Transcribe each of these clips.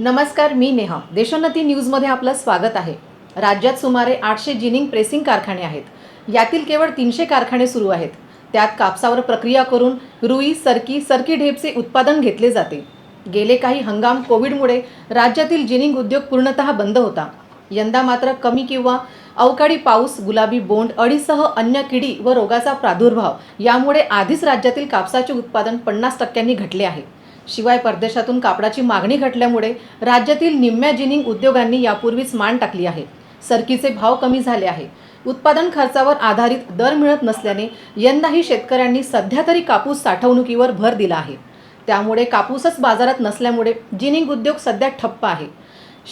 नमस्कार मी नेहा. देशोन्नती न्यूजमध्ये आपलं स्वागत आहे. राज्यात सुमारे आठशे जिनिंग प्रेसिंग कारखाने आहेत. यातील केवळ तीनशे कारखाने सुरू आहेत. त्यात कापसावर प्रक्रिया करून रुई सरकी सरकी ढेपचे उत्पादन घेतले जाते. गेले काही हंगाम कोविडमुळे राज्यातील जिनिंग उद्योग पूर्णतः बंद होता. यंदा मात्र कमी किंवा अवकाळी पाऊस गुलाबी बोंड अळीसह अन्य किडी व रोगाचा प्रादुर्भाव यामुळे आधीच राज्यातील कापसाचे उत्पादन पन्नास टक्क्यांनी घटले आहे. शिवाय परदेशातून कापडाची मागणी घटल्यामुळे राज्यातील निम्म्या जिनिंग उद्योगांनी यापूर्वीच मान टाकली आहे. सरकीचे भाव कमी झाले आहे. उत्पादन खर्चावर आधारित दर मिळत नसल्याने यंदाही शेतकऱ्यांनी सध्या तरी कापूस साठवणुकीवर भर दिला आहे. त्यामुळे कापूसच बाजारात नसल्यामुळे जिनिंग उद्योग सध्या ठप्प आहे.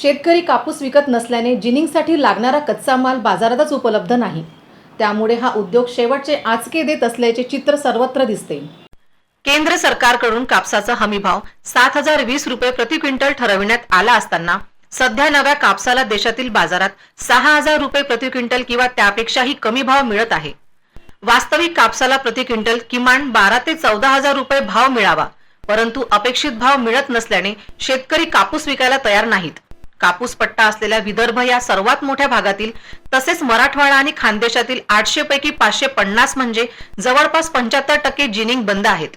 शेतकरी कापूस विकत नसल्याने जिनिंगसाठी लागणारा कच्चा माल बाजारातच उपलब्ध नाही. त्यामुळे हा उद्योग शेवटचे आचके देत असल्याचे चित्र सर्वत्र दिसते. केंद्र सरकारकडून कापसाचा हमीभाव सात हजार वीस रुपये प्रति क्विंटल ठरविण्यात आला असताना सध्या नव्या कापसाला देशातील बाजारात सहा हजार रुपये प्रति क्विंटल किंवा त्यापेक्षाही कमी भाव मिळत आहे. वास्तविक कापसाला प्रति क्विंटल किमान बारा ते चौदा हजार रुपये भाव मिळावा परंतु अपेक्षित भाव मिळत नसल्याने शेतकरी कापूस विकायला तयार नाहीत. कापूस पट्टा असलेल्या विदर्भ या सर्वात मोठ्या भागातील तसेच मराठवाडा आणि खानदेशातील आठशे पैकी पाचशे पन्नास म्हणजे जवळपास पंच्याहत्तर टक्के जिनिंग बंद आहेत.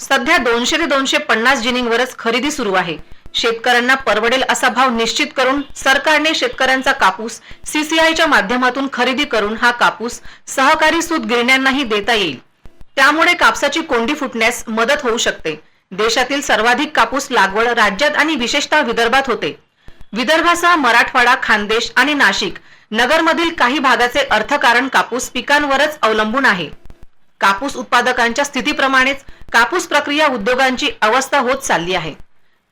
सध्या दोनशे ते दोनशे पन्नास जिनिंगवरच खरेदी सुरू आहे. शेतकऱ्यांना परवडेल असा भाव निश्चित करून सरकारने शेतकऱ्यांचा कापूस सीसीआयच्या माध्यमातून खरेदी करून हा कापूस सहकारी सूत गिरण्यांनाही देता येईल. त्यामुळे कापसाची कोंडी फुटण्यास मदत होऊ शकते. देशातील सर्वाधिक कापूस लागवड राज्यात आणि विशेषतः विदर्भात होते. विदर्भासह मराठवाडा खानदेश आणि नाशिक नगरमधील काही भागाचे अर्थकारण कापूस पिकांवरच अवलंबून आहे. कापूस उत्पादकांच्या स्थितीप्रमाणेच कापूस प्रक्रिया उद्योगांची अवस्था होत चालली आहे.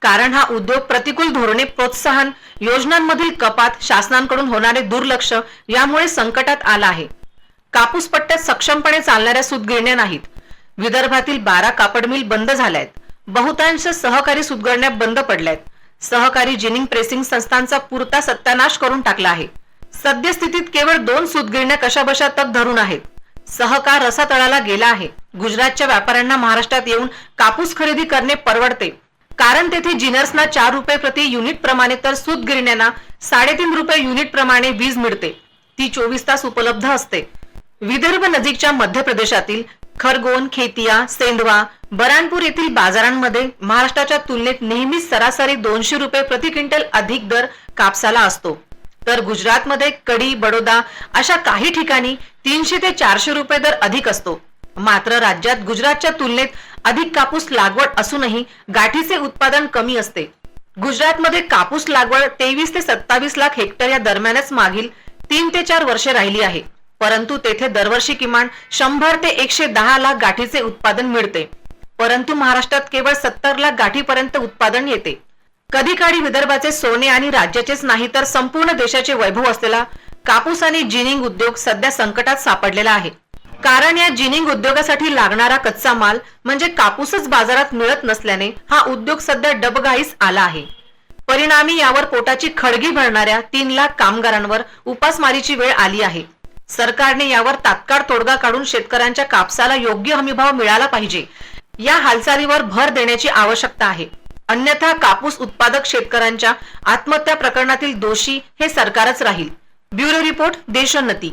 कारण हा उद्योग प्रतिकूल धोरणे प्रोत्साहन योजनांमधील कपात शासनांकडून होणारे दुर्लक्ष यामुळे संकटात आला आहे. कापूस पट्ट्यात सक्षमपणे चालणाऱ्या सुतगिरण्या नाहीत. विदर्भातील बारा कापड मिल बंद झाल्यात. बहुतांश सहकारी सुतगिरण्या बंद पडल्यात. सहकारी जिनिंग प्रेसिंग संस्थांचा पुरता सत्यानाश करून टाकला आहे. सद्यस्थितीत केवळ दोन सूतगिरण्या कशाबशा तग धरून आहेत. सहकार रसातळाला गेला आहे. गुजरातच्या व्यापाऱ्यांना महाराष्ट्रात येऊन कापूस खरेदी करणे परवडते. कारण तेथे जिनर्सना चार रुपये प्रति युनिट प्रमाणे तर सूतगिरण्यांना साडेतीन रुपये युनिट प्रमाणे वीज मिळते. ती चोवीस तास उपलब्ध असते. विदर्भ नजीकच्या मध्य प्रदेशातील खरगोन खेतिया सेंडवा बरानपूर येथील बाजारांमध्ये महाराष्ट्राच्या तुलनेत नेहमीच सरासरी दोनशे रुपये प्रति क्विंटल अधिक दर कापसाला असतो. तर गुजरातमध्ये कडी बडोदा अशा काही ठिकाणी तीनशे ते चारशे रुपये दर अधिक असतो. मात्र राज्यात गुजरातच्या तुलनेत अधिक कापूस लागवड असूनही गाठीचे उत्पादन कमी असते. गुजरातमध्ये कापूस लागवड तेवीस ते सत्तावीस लाख हेक्टर या दरम्यानच मागील तीन ते चार वर्षे राहिली आहे. परंतु तेथे दरवर्षी किमान शंभर ते एकशे दहा लाख गाठीचे उत्पादन मिळते. परंतु महाराष्ट्रात केवळ सत्तर लाख गाठीपर्यंत उत्पादन येते. कधी काळी विदर्भाचे सोने आणि राज्याचेच नाही तर संपूर्ण देशाचे वैभव असलेला कापूस आणि जिनिंग उद्योग सध्या संकटात सापडलेला आहे. कारण या जिनिंग उद्योगासाठी लागणारा कच्चा माल म्हणजे कापूसच बाजारात मिळत नसल्याने हा उद्योग सध्या डबघाईस आला आहे. परिणामी यावर पोटाची खळगी भरणाऱ्या तीन लाख कामगारांवर उपासमारीची वेळ आली आहे. सरकारने यावर तात्काळ तोडगा काढून शेतकऱ्यांच्या कापसाला योग्य हमीभाव मिळाला पाहिजे. या हालचालीवर भर देण्याची आवश्यकता आहे. अन्यथा कापूस उत्पादक शेतकऱ्यांच्या आत्महत्या प्रकरणातील दोषी हे सरकारच राहील. Bureau report Deshonnati.